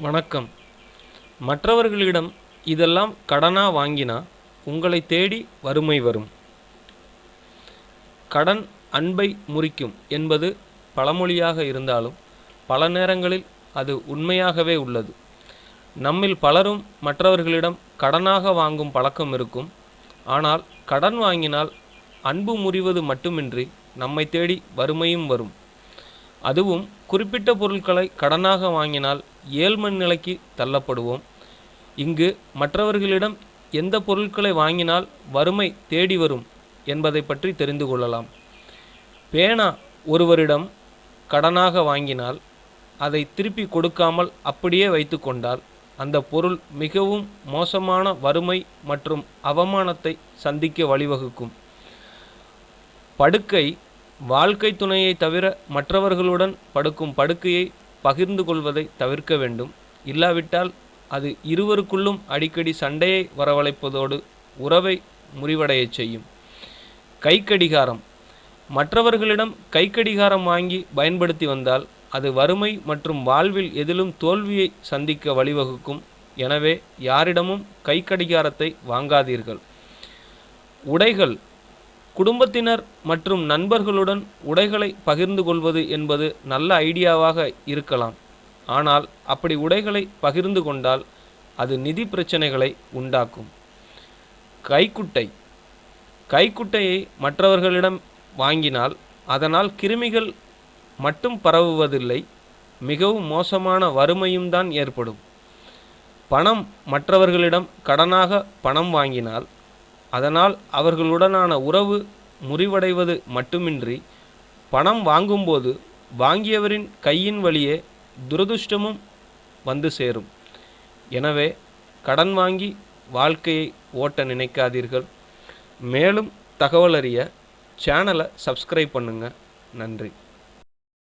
வணக்கம். மற்றவர்களிடம் இதெல்லாம் கடனா வாங்கினா உங்களை தேடி வறுமை வரும். கடன் அன்பை முறிக்கும் என்பது பழமொழியாக இருந்தாலும் பல நேரங்களில் அது உண்மையாகவே உள்ளது. நம்மில் பலரும் மற்றவர்களிடம் கடனாக வாங்கும் பழக்கம் இருக்கும். ஆனால் கடன் வாங்கினால் அன்பு முறிவது மட்டுமின்றி நம்மை தேடி வறுமையும் வரும். அதுவும் குறிப்பிட்ட பொருட்களை கடனாக வாங்கினால் ஏழ்மண் நிலைக்கு தள்ளப்படுவோம். இங்கு மற்றவர்களிடம் எந்த பொருட்களை வாங்கினால் வறுமை தேடி வரும் என்பதை பற்றி தெரிந்து கொள்ளலாம். பேனா ஒருவரிடம் கடனாக வாங்கினால் அதை திருப்பி கொடுக்காமல் அப்படியே வைத்து கொண்டால் அந்த பொருள் மிகவும் மோசமான வறுமை மற்றும் அவமானத்தை சந்திக்க வழிவகுக்கும். படுக்கை வாழ்க்கை துணையை தவிர மற்றவர்களுடன் படுக்கும் படுக்கையை பகிர்ந்து கொள்வதை தவிர்க்க வேண்டும். இல்லாவிட்டால் அது இருவருக்குள்ளும் அடிக்கடி சண்டையை வரவழைப்பதோடு உறவை முறிவடையச் செய்யும். கைக்கடிகாரம். மற்றவர்களிடம் கைக்கடிகாரம் வாங்கி பயன்படுத்தி வந்தால் அது வறுமை மற்றும் வாழ்வில் எதிலும் தோல்வியை சந்திக்க வழிவகுக்கும். எனவே யாரிடமும் கைக்கடிகாரத்தை வாங்காதீர்கள். உடைகள். குடும்பத்தினர் மற்றும் நண்பர்களுடன் உடைகளை பகிர்ந்து கொள்வது என்பது நல்ல ஐடியாவாக இருக்கலாம். ஆனால் அப்படி உடைகளை பகிர்ந்து கொண்டால் அது நிதி பிரச்சனைகளை உண்டாக்கும். கைக்குட்டை. கைக்குட்டையை மற்றவர்களிடம் வாங்கினால் அதனால் கிருமிகள் மட்டும் பரவுவதில்லை மிகவும் மோசமான வறுமையும் தான் ஏற்படும். பணம் மற்றவர்களிடம் கடனாக பணம் வாங்கினால் அதனால் அவர்களுடனான உறவு முறிவடைவது மட்டுமின்றி பணம் வாங்கும்போது வாங்கியவரின் கையின் வழியே துரதிருஷ்டமும் வந்து சேரும். எனவே கடன் வாங்கி வாழ்க்கையை ஓட்ட நினைக்காதீர்கள். மேலும் தகவல் அறிய சேனலை சப்ஸ்கிரைப் பண்ணுங்கள் நன்றி.